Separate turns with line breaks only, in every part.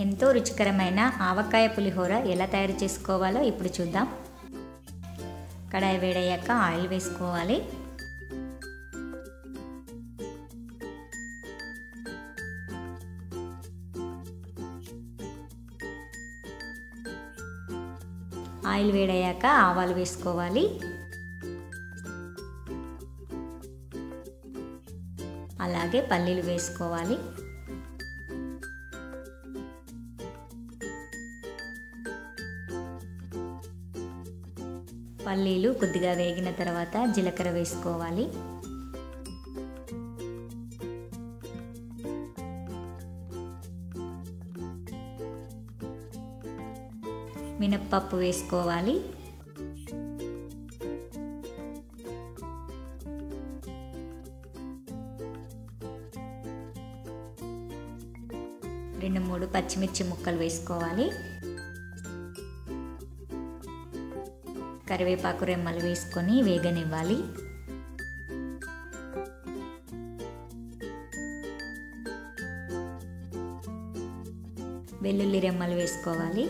ఎంతో రుచికరమైన ఆవకాయ పులిహోర ఎలా తయారు చేసుకోవాలో ఇప్పుడు చూద్దాం. కడాయి వేడయ్యాక ఆయిల్ వేసుకోవాలి. ఆయిల్ వేడయ్యాక ఆవాలు వేసుకోవాలి. అలాగే పల్లీలు వేసుకోవాలి. పల్లీలు కొద్దిగా వేగిన తర్వాత జీలకర్ర వేసుకోవాలి. మినప్పప్పు వేసుకోవాలి. రెండు మూడు పచ్చిమిర్చి ముక్కలు వేసుకోవాలి. కరివేపాకు రెమ్మలు వేసుకొని వేగనివ్వాలి. వెల్లుల్లి రెమ్మలు వేసుకోవాలి.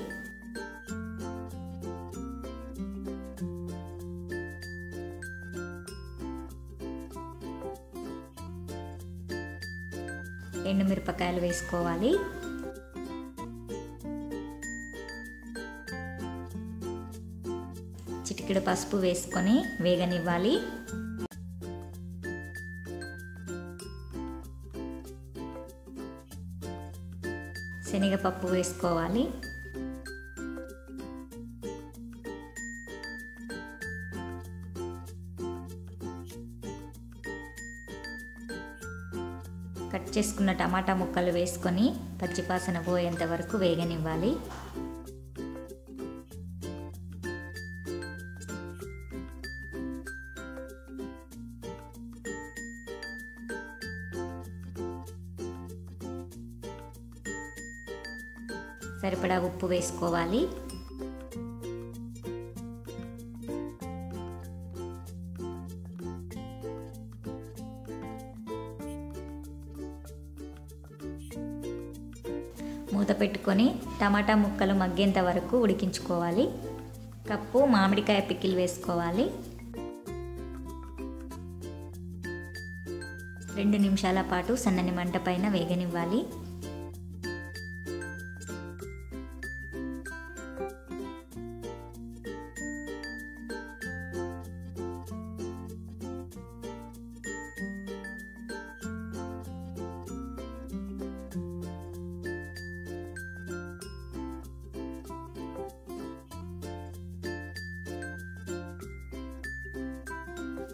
ఎండుమిరపకాయలు వేసుకోవాలి. చిటికెడు పసుపు వేసుకొని వేగనివ్వాలి. శనగపప్పు వేసుకోవాలి. కట్ చేసుకున్న టమాటా ముక్కలు వేసుకొని పచ్చిపాసన పోయేంత వరకు వేగనివ్వాలి. సరిపడా ఉప్పు వేసుకోవాలి. మూత పెట్టుకొని టమాటా ముక్కలు మగ్గేంత వరకు ఉడికించుకోవాలి. కప్పు మామిడికాయ పికిల్ వేసుకోవాలి. రెండు నిమిషాల పాటు సన్నని మంట పైన వేగనివ్వాలి.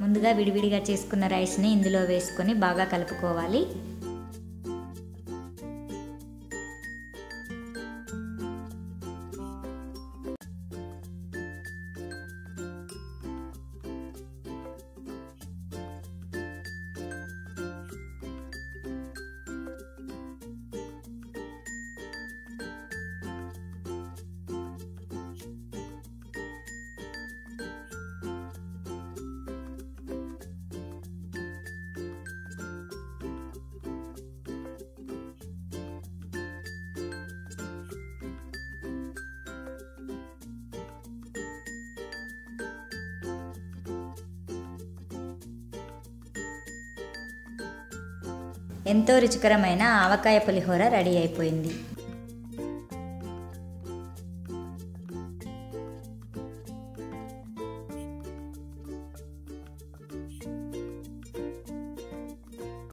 ముందుగా విడివిడిగా చేసుకున్న రైస్ని ఇందులో వేసుకొని బాగా కలుపుకోవాలి. ఎంతో రుచికరమైన ఆవకాయ పులిహోర రెడీ అయిపోయింది.